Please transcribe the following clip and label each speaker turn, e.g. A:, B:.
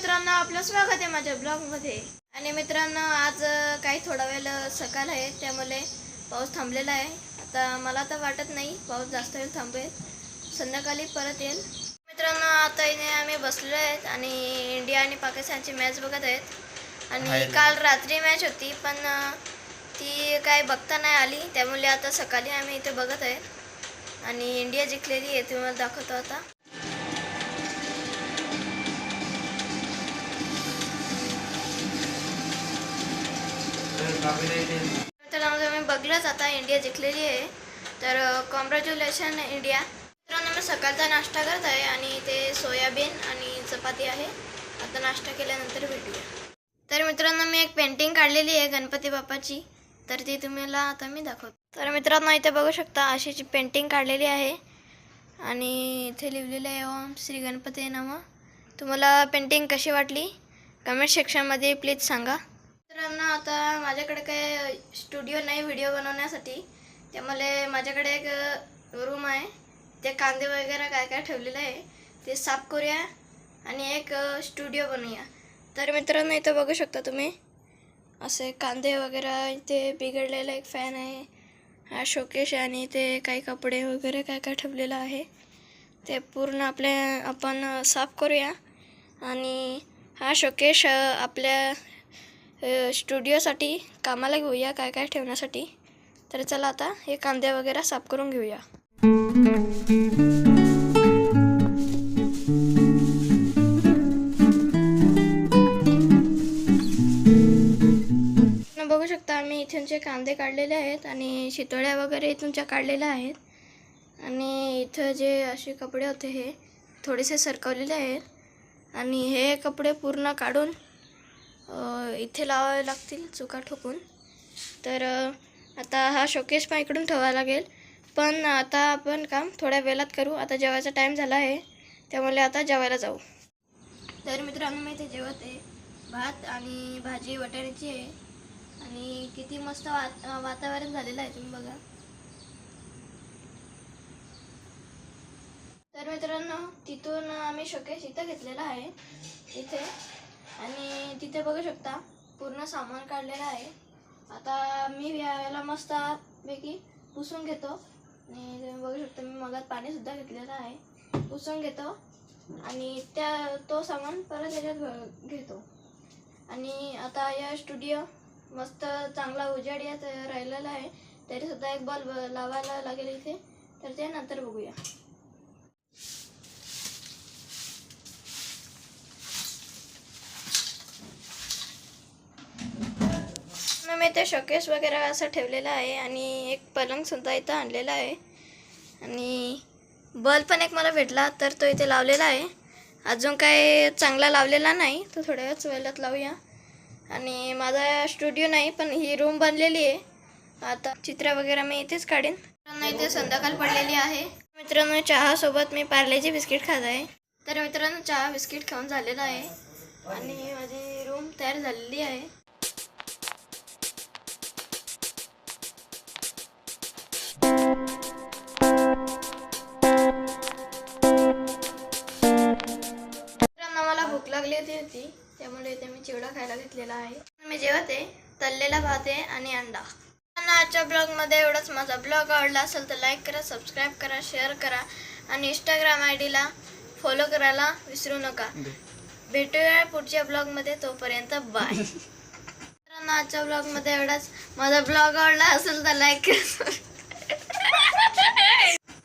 A: मित्रांनो आपलं स्वागत आहे माझ्या ब्लॉगमध्ये. आणि मित्रांनो आज काही थोडा वेळ सकाळ आहे त्यामुळे पाऊस थांबलेला आहे. आता मला तर वाटत नाही पाऊस जास्त वेळ थांबेल. संध्याकाळी परत येईल. मित्रांनो आता इथे आम्ही बसलेलो आहेत आणि इंडिया आणि पाकिस्तानची मॅच बघत आहेत. आणि काल रात्री मॅच होती पण ती काय बघता नाही आली. त्यामुळे आता सकाळी आम्ही इथे बघत आहेत आणि इंडिया जिंकलेली आहे तुम्हाला दाखवतो आता. तर तुम्ही बघलंच आता इंडिया जिंकलेली आहे. तर कॉन्ग्रॅच्युलेशन इंडिया. मित्रांनो मी सकाळचा नाश्ता करत आहे आणि ते सोयाबीन आणि चपाती आहे. आता नाश्ता केल्यानंतर भेटूया. तर मित्रांनो मी एक पेंटिंग काढलेली आहे गणपती बाप्पाची. तर ती तुम्हाला आता मी दाखवतो. तर मित्रांनो इथे बघू शकता अशीची पेंटिंग काढलेली आहे. आणि इथे लिहिलेलं आहे ओम श्री गणपती नम. तुम्हाला पेंटिंग कशी वाटली? कमेंट सेक्शनमध्ये प्लीज सांगा. आता माझ्याकडे काय स्टुडिओ नाही व्हिडिओ बनवण्यासाठी त्यामुळे माझ्याकडे एक रूम आहे. ते कांदे वगैरे काय काय ठेवलेलं आहे ते साफ करूया आणि एक स्टुडिओ बनवूया. तर मित्रांनो इथं बघू शकता तुम्ही असे कांदे वगैरे इथे बिघडलेला एक फॅन आहे. हा शोकेश आहे आणि ते काही कपडे वगैरे काय काय ठेवलेलं आहे. ते पूर्ण आपले आपण साफ करूया. आणि हा शोकेश आपल्या स्टुडिओसाठी कामाला घेऊया काय काय ठेवण्यासाठी. तर चला आता हे कांदे वगैरे साफ करून घेऊया. बघू शकता आम्ही इथूनचे कांदे काढलेले आहेत आणि शितोळ्या वगैरे इथूनच्या काढलेल्या आहेत. आणि इथं जे असे कपडे होते हे थोडेसे सरकवलेले आहेत. आणि हे कपडे पूर्ण काढून इथे लावावे लागतील चुका ठोकून. तर आता हा शोकेस पण इकडून ठेवावा लागेल. पण आता आपण काम थोड्या वेळात करू. आता जेवायचा टाईम झाला आहे. त्यामुळे आता जेवायला जाऊ. तर मित्रांनो मी इथे जेवत. आहे भात आणि भाजी वाटाण्याची आहे. आणि किती मस्त वात वातावरण झालेलं आहे तुम्ही बघा. तर मित्रांनो तिथून आम्ही शोकेस इथं घेतलेला आहे. इथे. आणि तिथे बघू शकता पूर्ण सामान काढलेलं आहे. आता मी यावेळेला मस्त पैकी पुसून घेतो. आणि तुम्ही बघू शकता मी मगात पाणीसुद्धा घेतलेलं आहे. पुसून घेतो. आणि त्या तो सामान परत याच्यात घेतो. आणि आता या स्टुडिओ मस्त चांगला उजेड यात राहिलेला आहे. तरीसुद्धा एक बल्ब लावायला लागेल इथे. तर ते नंतर बघूया. मी ते शोकेस वगैरे असं ठेवलेलं आहे आणि एक पलंग सुद्धा इथं आणलेला आहे. आणि बल्ब पण एक मला भेटला तर तो इथे लावलेला आहे. अजून काय चांगला लावलेला नाही तो थोड्या वेळच वेळात लावूया. आणि माझा स्टुडिओ नाही पण ही रूम बनलेली आहे. आता चित्र वगैरे मी इथेच काढीन. मित्रांनो इथे संध्याकाळ पडलेली आहे. मित्रांनो चहासोबत मी पार्लेची बिस्किट खात आहे. तर मित्रांनो चहा बिस्किट खाऊन झालेला आहे. आणि माझी रूम तयार झालेली आहे. इथे मी चिवडा खायला घेतलेला आहे. मी जेवत तळलेला भात आहे आणि अंडा. आजच्या ब्लॉगमध्ये एवढंच. माझा ब्लॉग आवडला असेल तर लाईक करा सबस्क्राईब करा शेअर करा आणि इंस्टाग्राम आय डीला फॉलो करायला विसरू नका. भेटूया पुढच्या ब्लॉगमध्ये. तोपर्यंत बाय मित्रांनो आजच्या ब्लॉगमध्ये एवढाच. माझा ब्लॉग आवडला असेल तर लाईक करा